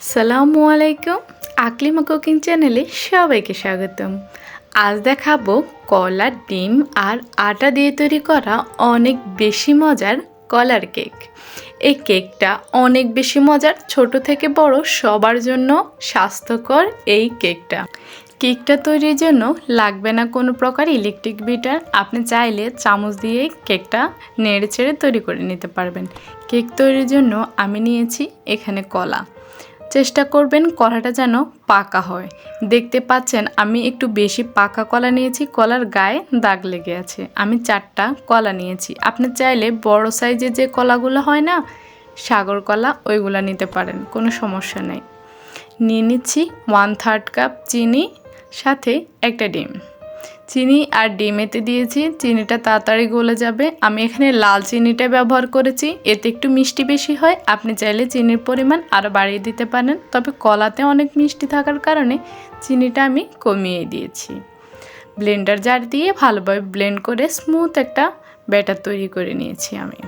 সালামু আলাইকুম, আকলিমা কুকিং চ্যানেলে সবাইকে স্বাগতম। আজ দেখাবো কলার ডিম আর আটা দিয়ে তৈরি করা অনেক বেশি মজার কলার কেক। এই কেকটা অনেক বেশি মজার, ছোট থেকে বড় সবার জন্য স্বাস্থ্যকর এই কেকটা। কেকটা তৈরির জন্য লাগবে না কোনো প্রকার ইলেকট্রিক বিটার আপনি চাইলে চামচ দিয়ে কেকটা নেড়ে চেড়ে তৈরি করে নিতে পারবেন। কেক তৈরির জন্য আমি নিয়েছি এখানে কলা। চেষ্টা করবেন কলাটা যেন পাকা হয়। দেখতে পাচ্ছেন, আমি একটু বেশি পাকা কলা নিয়েছি, কলার গায়ে দাগ লেগে আছে। আমি চারটা কলা নিয়েছি। আপনি চাইলে বড় সাইজের যে কলাগুলো হয় না, সাগর কলা, ওইগুলো নিতে পারেন, কোনো সমস্যা নেই। নিয়ে নিচ্ছি ওয়ান থার্ড কাপ চিনি, সাথে একটা ডিম। চিনি আর ডিম এতে দিয়েছি। চিনিটা তাড়াতাড়ি গলে যাবে। আমি এখানে লাল চিনিটা ব্যবহার করেছি। এতে একটু মিষ্টি বেশি হয়। আপনি চাইলে চিনির পরিমাণ আরও বাড়িয়ে দিতে পারেন। তবে কলাতে অনেক মিষ্টি থাকার কারণে চিনিটা আমি কমিয়ে দিয়েছি। ব্লেন্ডার জার দিয়ে ভালোভাবে ব্লেন্ড করে স্মুথ একটা ব্যাটার তৈরি করে নিয়েছি আমি।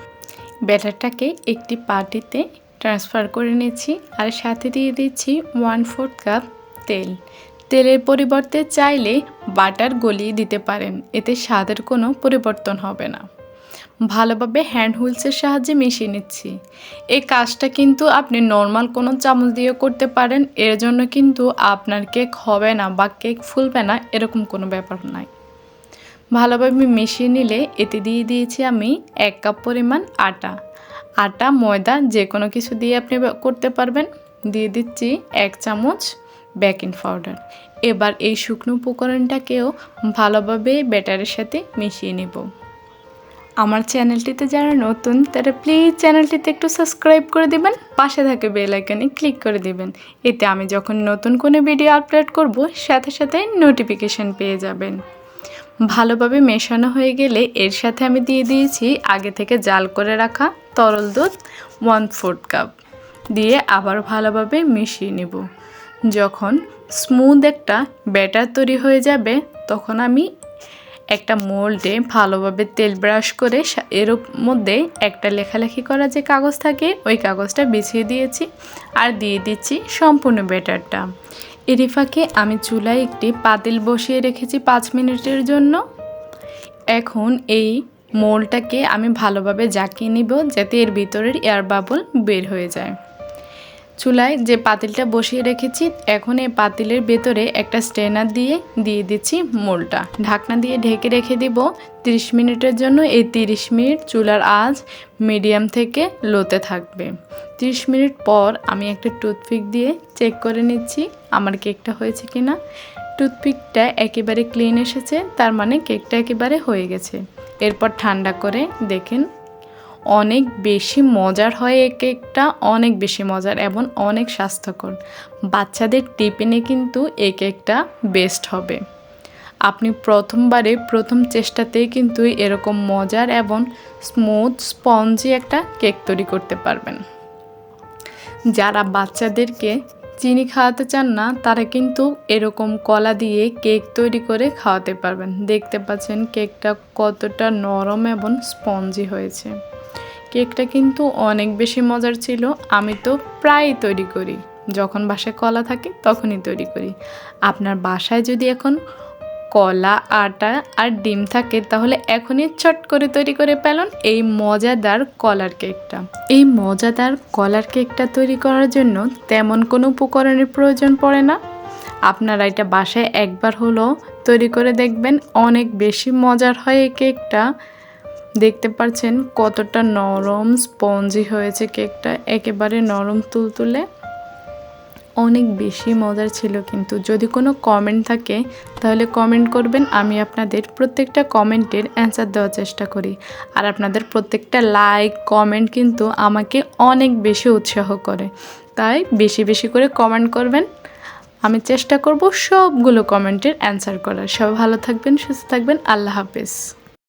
ব্যাটারটাকে একটি পাটিতে ট্রান্সফার করে নিয়েছি। আর সাথে দিয়ে দিচ্ছি ওয়ান ফোর্থ কাপ তেল। তেলের পরিবর্তে চাইলে বাটার গলিয়ে দিতে পারেন, এতে স্বাদের কোনো পরিবর্তন হবে না। ভালোভাবে হ্যান্ড হুইলসের সাহায্যে মিশিয়ে নিচ্ছি। এই কাজটা কিন্তু আপনি নর্মাল কোনো চামচ দিয়ে করতে পারেন, এর জন্য কিন্তু আপনার কেক হবে না বা কেক ফুলবে না, এরকম কোনো ব্যাপার নাই। ভালোভাবে মিশিয়ে নিলে এতে দিয়ে দিয়েছি আমি এক কাপ পরিমাণ আটা। আটা, ময়দা যে কোনো কিছু দিয়ে আপনি করতে পারবেন। দিয়ে দিচ্ছি এক চামচ বেকিং পাউডার এবার এই শুকনো উপকরণটাকেও ভালোভাবে ব্যাটারের সাথে মিশিয়ে নেব। আমার চ্যানেলটিতে যারা নতুন, তারা প্লিজ চ্যানেলটিতে একটু সাবস্ক্রাইব করে দিবেন, পাশে থাকে বেল আইকনে ক্লিক করে দিবেন। এতে আমি যখন নতুন কোনো ভিডিও আপলোড করব, সাথে সাথে নোটিফিকেশান পেয়ে যাবেন। ভালোভাবে মেশানো হয়ে গেলে এর সাথে আমি দিয়ে দিয়েছি আগে থেকে জাল করে রাখা তরল দুধ ওয়ান ফোর্থ কাপ দিয়ে আবার ভালোভাবে মিশিয়ে নেব। যখন স্মুথ একটা ব্যাটার তৈরি হয়ে যাবে, তখন আমি একটা মোল্ডে ভালোভাবে তেল ব্রাশ করে এর মধ্যে একটা লেখালেখি করা যে কাগজ থাকে, ওই কাগজটা বিছিয়ে দিয়েছি আর দিয়ে দিচ্ছি সম্পূর্ণ ব্যাটারটা। এরিফাকে আমি চুলায় একটি পাতিল বসিয়ে রেখেছি পাঁচ মিনিটের জন্য। এখন এই মোলটাকে আমি ভালোভাবে জাকিয়ে নিব যাতে এর ভিতরের এয়ার বাবল বের হয়ে যায়। চুলায় যে পাতিলটা বসিয়ে রেখেছি, এখন এই পাতিলের ভেতরে একটা স্ট্রেনার দিয়ে দিয়ে দিচ্ছি মোলটা। ঢাকনা দিয়ে ঢেকে রেখে দিব 30 মিনিটের জন্য। এই 30 মিনিট চুলার আজ মিডিয়াম থেকে লোতে থাকবে। 30 মিনিট পর আমি একটা টুথপিক দিয়ে চেক করে নিচ্ছি আমার কেকটা হয়েছে কি না টুথপিকটা একেবারে ক্লিন এসেছে, তার মানে কেকটা একেবারে হয়ে গেছে। এরপর ঠান্ডা করে দেখেন অনেক বেশি মজার হয় এই কেকটা অনেক বেশি মজার এবং অনেক স্বাস্থ্যকর। বাচ্চাদের টিফিনে কিন্তু এই কেকটা বেস্ট হবে। আপনি প্রথমবারে প্রথম চেষ্টাতেই কিন্তু এরকম মজার এবং স্মুথ স্পঞ্জি একটা কেক তৈরি করতে পারবেন। যারা বাচ্চাদেরকে চিনি খাওয়াতে চান না, তারা কিন্তু এরকম কলা দিয়ে কেক তৈরি করে খাওয়াতে পারবেন। দেখতে পাচ্ছেন কেকটা কতটা নরম এবং স্পঞ্জি হয়েছে। কেকটা কিন্তু অনেক বেশি মজার ছিল। আমি তো প্রায় তৈরি করি। যখন বাসায় কলা থাকে তখনই তৈরি করি। আপনার বাসায় যদি এখন কলা, আটা আর ডিম থাকে, তাহলে এখনই ছট করে তৈরি করে পেলন এই মজাদার কলার কেকটা। এই মজাদার কলার কেকটা তৈরি করার জন্য তেমন কোনো উপকরণের প্রয়োজন পড়ে না। আপনারা এটা বাসায় একবার হলো তৈরি করে দেখবেন, অনেক বেশি মজার হয় এই কেকটা। দেখতে পাচ্ছেন কতটা নরম স্পঞ্জি হয়েছে কেকটা। একেবারে নরম তুলতুলে। অনেক বেশি মজার ছিল কিন্তু। যদি কোনো কমেন্ট থাকে, তাহলে কমেন্ট করবেন। আমি আপনাদের প্রত্যেকটা কমেন্টের অ্যান্সার দেওয়ার চেষ্টা করি। আর আপনাদের প্রত্যেকটা লাইক কমেন্ট কিন্তু আমাকে অনেক বেশি উৎসাহ করে। তাই বেশি বেশি করে কমেন্ট করবেন। আমি চেষ্টা করব সবগুলো কমেন্টের অ্যান্সার করার। সব ভালো থাকবেন, সুস্থ থাকবেন। আল্লাহ হাফেজ।